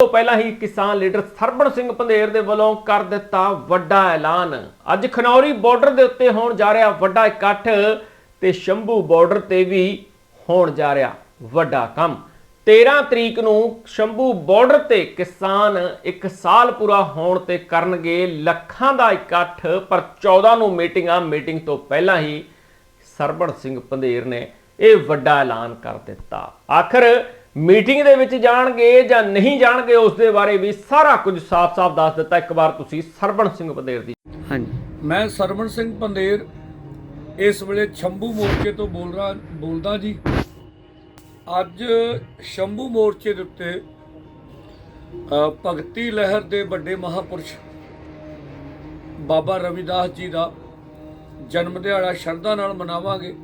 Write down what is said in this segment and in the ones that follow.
ਤੋਂ ਪਹਿਲਾਂ ਹੀ ਕਿਸਾਨ ਲੀਡਰ ਸਰਬਣ ਸਿੰਘ ਪੰਧੇਰ ਦੇ ਵੱਲੋਂ ਕਰ ਦਿੱਤਾ ਵੱਡਾ ਐਲਾਨ। ਅੱਜ ਖਨੌਰੀ ਬਾਰਡਰ ਦੇ ਉੱਤੇ ਹੋਣ ਜਾ ਰਿਹਾ ਵੱਡਾ ਇਕੱਠ ਤੇ ਸ਼ੰਭੂ ਬਾਰਡਰ ਤੇ ਵੀ ਹੋਣ ਜਾ ਰਿਹਾ ਵੱਡਾ ਕੰਮ। 13 ਤਰੀਕ ਨੂੰ ਸ਼ੰਭੂ ਬਾਰਡਰ ਤੇ ਕਿਸਾਨ ਇੱਕ ਸਾਲ ਪੂਰਾ ਹੋਣ ਤੇ ਕਰਨਗੇ ਲੱਖਾਂ ਦਾ ਇਕੱਠ, ਪਰ 14 ਨੂੰ ਮੀਟਿੰਗ ਆ ਮੀਟਿੰਗ ਤੋਂ ਪਹਿਲਾਂ ਹੀ ਸਰਬਣ ਸਿੰਘ ਪੰਧੇਰ ਨੇ ਇਹ ਵੱਡਾ ਐਲਾਨ ਕਰ ਦਿੱਤਾ। ਆਖਰ ਮੀਟਿੰਗ ਦੇ ਵਿੱਚ ਜਾਣਗੇ ਜਾਂ ਨਹੀਂ ਜਾਣਗੇ ਉਸ ਦੇ ਬਾਰੇ ਵੀ ਸਾਰਾ ਕੁਝ ਸਾਫ਼-ਸਾਫ਼ ਦੱਸ ਦਿੱਤਾ। ਇੱਕ ਵਾਰ ਤੁਸੀਂ ਸਰਬਣ ਸਿੰਘ ਪੰਧੇਰ ਦੀ। ਹਾਂਜੀ। ਮੈਂ ਸਰਵਣ ਸਿੰਘ ਪੰਦੇਰ ਇਸ ਵੇਲੇ ਸ਼ੰਭੂ ਮੋਰਚੇ ਤੋਂ ਬੋਲ ਰਹਾ ਬੋਲਦਾ ਜੀ। ਅੱਜ ਸ਼ੰਭੂ ਮੋਰਚੇ ਦੇ ਉੱਤੇ ਭਗਤੀ ਲਹਿਰ ਦੇ ਵੱਡੇ ਮਹਾਪੁਰਸ਼ ਬਾਬਾ ਰਵਿਦਾਸ ਜੀ ਦਾ ਜਨਮ ਦਿਹਾੜਾ ਸ਼ਰਧਾ ਨਾਲ ਮਨਾਵਾਂਗੇ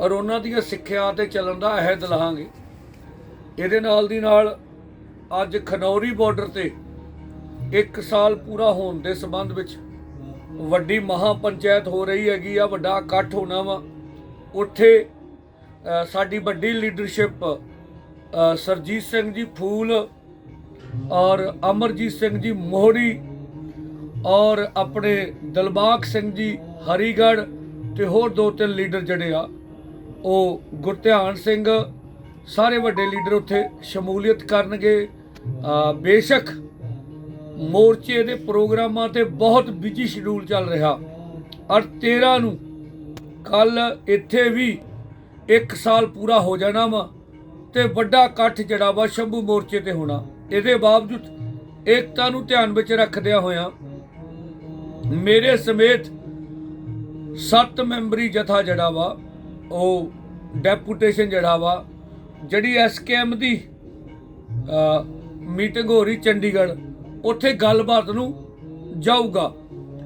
ਔਰ ਉਹਨਾਂ ਦੀਆਂ ਸਿੱਖਿਆ ਤੇ ਚੱਲਣ ਦਾ ਅਹਿਦ ਲਹਾਂਗੇ। ਇਹਦੇ ਨਾਲ ਦੀ ਨਾਲ ਅੱਜ ਖਨੌਰੀ ਬਾਰਡਰ ਤੇ ਇੱਕ ਸਾਲ ਪੂਰਾ ਹੋਣ ਦੇ ਸੰਬੰਧ ਵਿੱਚ ਵੱਡੀ ਮਹਾ ਪੰਚਾਇਤ ਹੋ ਰਹੀ ਹੈਗੀ ਆ ਵੱਡਾ ਇਕੱਠ ਹੋਣਾ ਵਾ। ਉੱਥੇ ਸਾਡੀ ਵੱਡੀ ਲੀਡਰਸ਼ਿਪ ਅ, ਸਰਜੀਤ ਸਿੰਘ ਜੀ ਫੂਲ ਔਰ ਅਮਰਜੀਤ ਸਿੰਘ ਜੀ ਮੋਹਰੀ ਔਰ ਆਪਣੇ ਦਿਲਬਾਗ ਸਿੰਘ ਜੀ ਹਰੀਗੜ੍ਹ ਤੇ ਹੋਰ ਦੋ ਤਿੰਨ ਲੀਡਰ ਜਿਹੜੇ ਆ ਉਹ ਗੁਰਧਿਆਨ ਸਿੰਘ ਸਾਰੇ ਵੱਡੇ ਲੀਡਰ ਉੱਥੇ ਸ਼ਮੂਲੀਅਤ ਕਰਨਗੇ। ਬੇਸ਼ੱਕ ਮੋਰਚੇ ਦੇ ਪ੍ਰੋਗਰਾਮਾਂ ਤੇ ਬਹੁਤ ਬਿਜ਼ੀ ਸ਼ਡਿਊਲ ਚੱਲ ਰਿਹਾ। ਔਰ 13 ਨੂੰ ਕੱਲ ਇੱਥੇ ਵੀ 1 ਸਾਲ ਪੂਰਾ ਹੋ ਜਾਣਾ ਵਾ ਤੇ ਵੱਡਾ ਇਕੱਠ ਜਿਹੜਾ ਵਾ ਸ਼ੰਭੂ ਮੋਰਚੇ ਤੇ ਹੋਣਾ। ਇਹਦੇ ਬਾਵਜੂਦ ਏਕਤਾ ਨੂੰ ਧਿਆਨ ਵਿੱਚ ਰੱਖਦਿਆਂ ਹੋਇਆਂ ਮੇਰੇ ਸਮੇਤ 7 ਮੈਂਬਰੀ ਜਥਾ ਜਿਹੜਾ ਵਾ, ਉਹ ਡੈਪੂਟੇਸ਼ਨ ਜਿਹੜਾ ਵਾ ਜਿਹੜੀ ਐਸਕੇਐਮ ਦੀ ਮੀਟਿੰਗ ਹੋ ਰਹੀ ਚੰਡੀਗੜ੍ਹ, ਉੱਥੇ ਗੱਲਬਾਤ ਨੂੰ ਜਾਊਗਾ।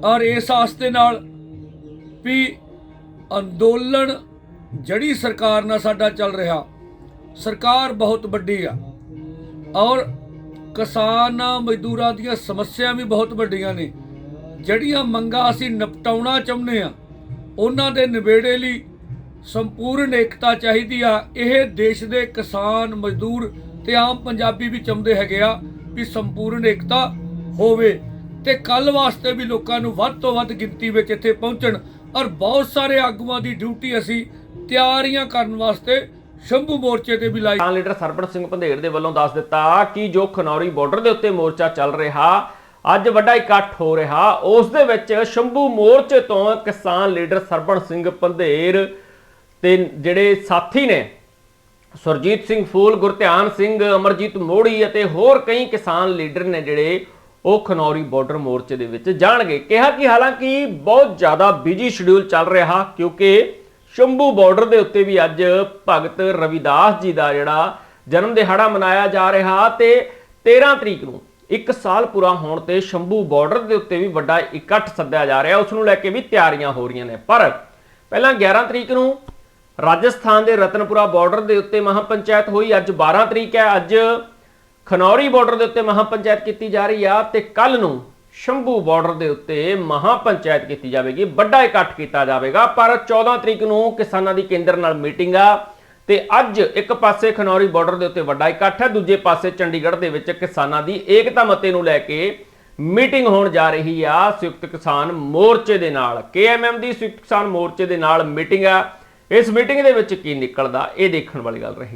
ਔਰ ਇਸ ਆਸਤੇ ਨਾਲ ਵੀ ਅੰਦੋਲਨ ਜਿਹੜੀ ਸਰਕਾਰ ਨਾਲ ਸਾਡਾ ਚੱਲ ਰਿਹਾ, ਸਰਕਾਰ ਬਹੁਤ ਵੱਡੀ ਆ। ਔਰ ਕਿਸਾਨਾਂ ਮਜ਼ਦੂਰਾਂ ਦੀਆਂ ਸਮੱਸਿਆ ਵੀ ਬਹੁਤ ਵੱਡੀਆਂ ਨੇ। ਜਿਹੜੀਆਂ ਮੰਗਾਂ ਅਸੀਂ ਨਿਪਟਾਉਣਾ ਚਾਹੁੰਦੇ ਆ ਉਹਨਾਂ ਦੇ ਨਿਬੇੜੇ ਲਈ ਸੰਪੂਰਨ ਏਕਤਾ ਚਾਹੀਦੀ ਆ। ਇਹ ਦੇਸ਼ ਦੇ ਕਿਸਾਨ, ਮਜ਼ਦੂਰ ਤੇ ਆਮ ਪੰਜਾਬੀ ਵੀ ਚਾਹੁੰਦੇ ਹੈਗੇ ਆ ਵੀ ਸੰਪੂਰਨ ਏਕਤਾ ਹੋਵੇ ਤੇ ਕੱਲ ਵਾਸਤੇ ਵੀ ਲੋਕਾਂ ਨੂੰ ਵੱਧ ਤੋਂ ਵੱਧ ਗਿਣਤੀ ਵਿੱਚ ਇੱਥੇ ਪਹੁੰਚਣ। ਔਰ ਬਹੁਤ ਸਾਰੇ ਆਗੂਆਂ ਦੀ ਡਿਊਟੀ ਅਸੀਂ ਤਿਆਰੀਆਂ ਕਰਨ ਵਾਸਤੇ ਸ਼ੰਭੂ ਮੋਰਚੇ ਤੇ ਵੀ ਲਾਈ। ਕਿਸਾਨ ਲੀਡਰ ਸਰਬਣ ਸਿੰਘ ਪੰਧੇਰ ਦੇ ਵੱਲੋਂ ਦੱਸ ਦਿੱਤਾ ਕਿ ਜੋ ਖਨੌਰੀ ਬਾਰਡਰ ਦੇ ਉੱਤੇ ਮੋਰਚਾ ਚੱਲ ਰਿਹਾ, ਅੱਜ ਵੱਡਾ ਇਕੱਠ ਹੋ ਰਿਹਾ, ਉਸ ਦੇ ਵਿੱਚ ਸ਼ੰਭੂ ਮੋਰਚੇ ਤੋਂ ਕਿਸਾਨ ਲੀਡਰ ਸਰਬਣ ਸਿੰਘ ਪੰਧੇਰ ਤੇ ਜਿਹੜੇ ਸਾਥੀ ਨੇ, ਸੁਰਜੀਤ ਸਿੰਘ ਫੂਲ, ਗੁਰਧਿਆਨ ਸਿੰਘ, ਅਮਰਜੀਤ ਮੋੜੀ ਅਤੇ ਹੋਰ ਕਈ ਕਿਸਾਨ ਲੀਡਰ ਨੇ ਜਿਹੜੇ ਉਹ ਖਨੌਰੀ ਬਾਰਡਰ ਮੋਰਚੇ ਦੇ ਵਿੱਚ ਜਾਣਗੇ। ਕਿਹਾ ਕਿ ਹਾਲਾਂਕਿ ਬਹੁਤ ਜ਼ਿਆਦਾ ਬਿਜ਼ੀ ਸ਼ਡਿਊਲ ਚੱਲ ਰਿਹਾ ਕਿਉਂਕਿ ਸ਼ੰਭੂ ਬਾਰਡਰ ਦੇ ਉੱਤੇ ਵੀ ਅੱਜ ਭਗਤ ਰਵਿਦਾਸ ਜੀ ਦਾ ਜਿਹੜਾ ਜਨਮ ਦਿਹਾੜਾ ਮਨਾਇਆ ਜਾ ਰਿਹਾ ਤੇ 13 ਤਰੀਕ ਨੂੰ ਇੱਕ ਸਾਲ ਪੂਰਾ ਹੋਣ ਤੇ ਸ਼ੰਭੂ ਬਾਰਡਰ ਦੇ ਉੱਤੇ ਵੀ ਵੱਡਾ ਇਕੱਠ ਸੱਦਿਆ ਜਾ ਰਿਹਾ। ਉਸ ਨੂੰ ਲੈ ਕੇ ਵੀ ਤਿਆਰੀਆਂ ਹੋ ਰਹੀਆਂ ਨੇ। ਪਰ ਪਹਿਲਾਂ 11 ਤਰੀਕ ਨੂੰ ਰਾਜਸਥਾਨ ਦੇ ਰਤਨਪੁਰਾ ਬਾਰਡਰ ਦੇ ਉੱਤੇ ਮਹਾਪੰਚਾਇਤ ਹੋਈ। ਅੱਜ 12 ਤਰੀਕ ਹੈ। ਅੱਜ ਖਨੌਰੀ ਬਾਰਡਰ ਦੇ ਉੱਤੇ ਮਹਾਪੰਚਾਇਤ ਕੀਤੀ ਜਾ ਰਹੀ ਆ ਤੇ ਕੱਲ ਨੂੰ ਸ਼ੰਭੂ ਬਾਰਡਰ ਦੇ ਉੱਤੇ ਮਹਾਪੰਚਾਇਤ ਕੀਤੀ ਜਾਵੇਗੀ। ਵੱਡਾ ਇਕੱਠ ਕੀਤਾ ਜਾਵੇਗਾ। ਪਰ 14 ਤਰੀਕ ਨੂੰ ਕਿਸਾਨਾਂ ਦੀ ਕੇਂਦਰ ਨਾਲ ਮੀਟਿੰਗ ਆ ਤੇ ਅੱਜ ਇੱਕ ਪਾਸੇ ਖਨੌਰੀ ਬਾਰਡਰ ਦੇ ਉੱਤੇ ਵੱਡਾ ਇਕੱਠ ਹੈ, ਦੂਜੇ ਪਾਸੇ ਚੰਡੀਗੜ੍ਹ ਦੇ ਵਿੱਚ ਕਿਸਾਨਾਂ ਦੀ ਏਕਤਾ ਮਤੇ ਨੂੰ ਲੈ ਕੇ ਮੀਟਿੰਗ ਹੋਣ ਜਾ ਰਹੀ ਆ। ਸੰਯੁਕਤ ਕਿਸਾਨ ਮੋਰਚੇ ਦੇ ਨਾਲ ਕੇਐਮਐਮ ਦੀ ਸੰਯੁਕਤ ਕਿਸਾਨ ਮੋਰਚੇ ਦੇ ਨਾਲ ਮੀਟਿੰਗ ਆ। ਇਸ ਮੀਟਿੰਗ ਦੇ ਵਿੱਚ ਕੀ ਨਿਕਲਦਾ ਇਹ ਦੇਖਣ ਵਾਲੀ ਗੱਲ ਰਹੇਗੀ